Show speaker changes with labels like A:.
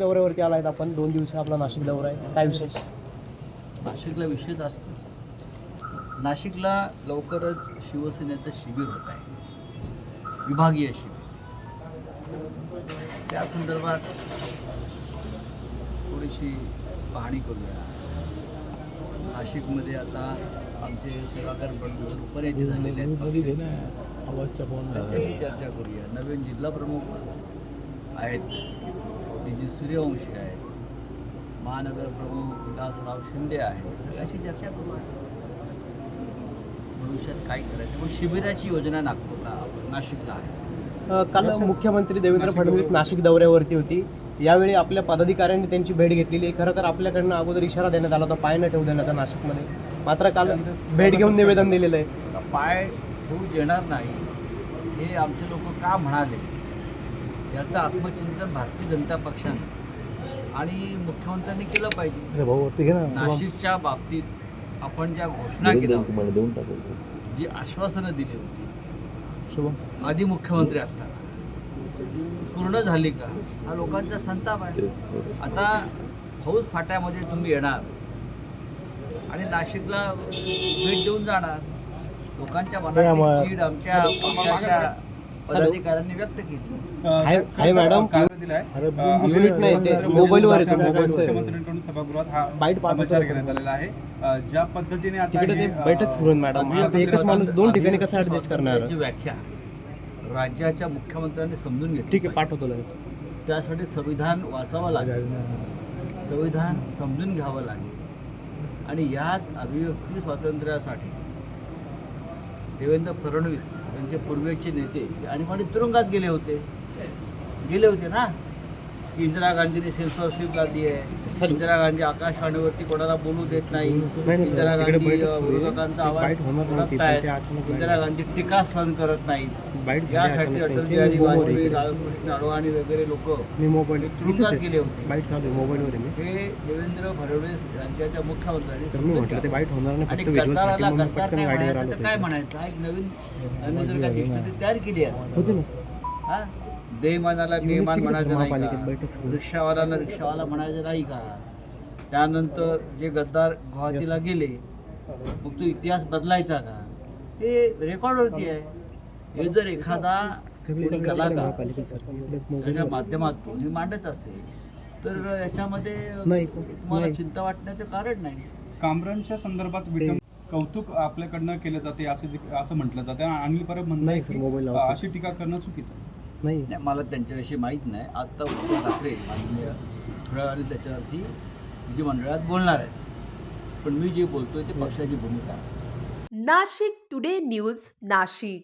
A: दौऱ्यावरती आलायत आपण. दोन दिवस आपला नाशिक दौरा आहे. काय विशेष?
B: नाशिकला विशेष असतंच नाशिकला लवकरच शिवसेनेचं शिबिर होत आहे. विभागीय शिबिर. त्या संदर्भात थोडीशी पाहणी करूया. नाशिकमध्ये आता आमचे सेवागार बंधू उपनेते झालेले आहेत. चर्चा करूया. नवीन जिल्हा प्रमुख आहेत. डी जी सूर्यवंशी आहेत महानगर प्रमुख विकासराव शिंदे आहेत अशी चर्चा करूया भविष्यात काय करायचं? मग शिबिराची योजना नागपूरला नाशिकला आहे.
A: काल मुख्यमंत्री देवेंद्र फडणवीस नाशिक दौऱ्यावरती होती. यावेळी आपल्या पदाधिकाऱ्यांनी त्यांची भेट घेतलेली आहे. खरं तर आपल्याकडनं अगोदर इशारा देण्यात आला होता पाय न ठेवू देण्याचा नाशिकमध्ये. मात्र काल भेट घेऊन निवेदन दिलेलं आहे.
B: पाय ठेवूच येणार नाही हे आमचे लोक का म्हणाले? याचं आत्मचिंतन भारतीय जनता पक्षानं आणि मुख्यमंत्र्यांनी केलं पाहिजे. नाशिकच्या बाबतीत आपण ज्या घोषणा केल्या होत्या, जी आश्वासनं दिली होती.
A: शुभम.
B: आधी मुख्यमंत्री असताना. पूर्ण झाली का? हा लोकांचा संताप आहे. आता हौस फाट्यामध्ये तुम्ही येणार आणि नाशिकला भेट देऊन जाणार. लोकांच्या मनात चीड आमच्या पक्षाच्या पदाधिकाऱ्यांनी व्यक्त केली.
A: हाय हाय मॅडम. युनिट नाही ते मोबाईलवर येतो मोबाईलवर
C: मुख्यमंत्र्यांकडून सभागृहात हा
A: बाईट पाठवतो.
C: समाचार घेण्यात आलेला आहे. अ, ज्या पद्धतीने आता
A: तिकडे ते
C: हे, अ,
A: बैठक सुरू आहे मॅडम. आता एकच माणूस दोन ठिकाणी कसं ऍडजस्ट करणार?
B: याची व्याख्या राज्याच्या मुख्यमंत्र्यांनी समजून घेतली
A: ठीक आहे पाठवतो लगेच.
B: त्यासाठी संविधान वाचावं लागेल. संविधान समजून घ्यावं लागेल. आणि यात अभिव्यक्ती स्वातंत्र्यासाठी देवेंद्र फडणवीस यांचे पूर्वेचे नेते आणि कोणी तुरुंगात गेले होते. गेले होते ना? इंदिरा गांधीने सेन्सॉरशिप लादली आहे इंदिरा गांधी आकाशवाणीवरती कोणाला बोलू देत नाही
A: नाही,
B: इंदिरा गांधी. विरोधकांचा आवाज इंदिरा गांधी टीका सहन करत नाहीत
A: झाली
B: यासाठी अटल. बिहारी वाजपेयी. लालकृष्ण अडवाणी वगैरे लोक तुरुंगात गेले. होते. हे देवेंद्र फडणवीस राज्याच्या मुख्यमंत्र्यांनी
A: नाही
B: आणि गद्दाराला गद्दार नाही म्हणायचं तर काय. म्हणायचं हा एक नवीन तयार केली आहे
A: होते ना सर
B: हा बेमानाला बेमान
A: तिकडेच
B: म्हणायचं नाही का. रिक्षावाल्याला रिक्षावाला म्हणायचं नाही का? त्यानंतर जे गद्दार गुवाहाटीला गेले मग तो इतिहास बदलायचा का? हे रेकॉर्डवरती आहे. हे जर एखादा कलाकार त्याच्या. माध्यमातून हे मांडत असेल तर याच्यामध्ये
A: नाही,
B: तुम्हाला. चिंता वाटण्याचं कारण नाही.
C: कामरांच्या संदर्भात कौतुक आपल्याकडनं केलं जाते असं जे- असं म्हटलं जातं. आणि परत म्हणणं. अशी टीका करणं चुकीचं आहे.
A: नाही
B: नाही मला त्यांच्याविषयी माहीत नाही. आत्ता उद्धव ठाकरे माननीय थोड्या वेळाने त्याच्यावरती विधिमंडळात बोलणार आहेत. पण मी जे बोलतोय ते पक्षाची भूमिका
D: नाशिक टुडे न्यूज नाशिक.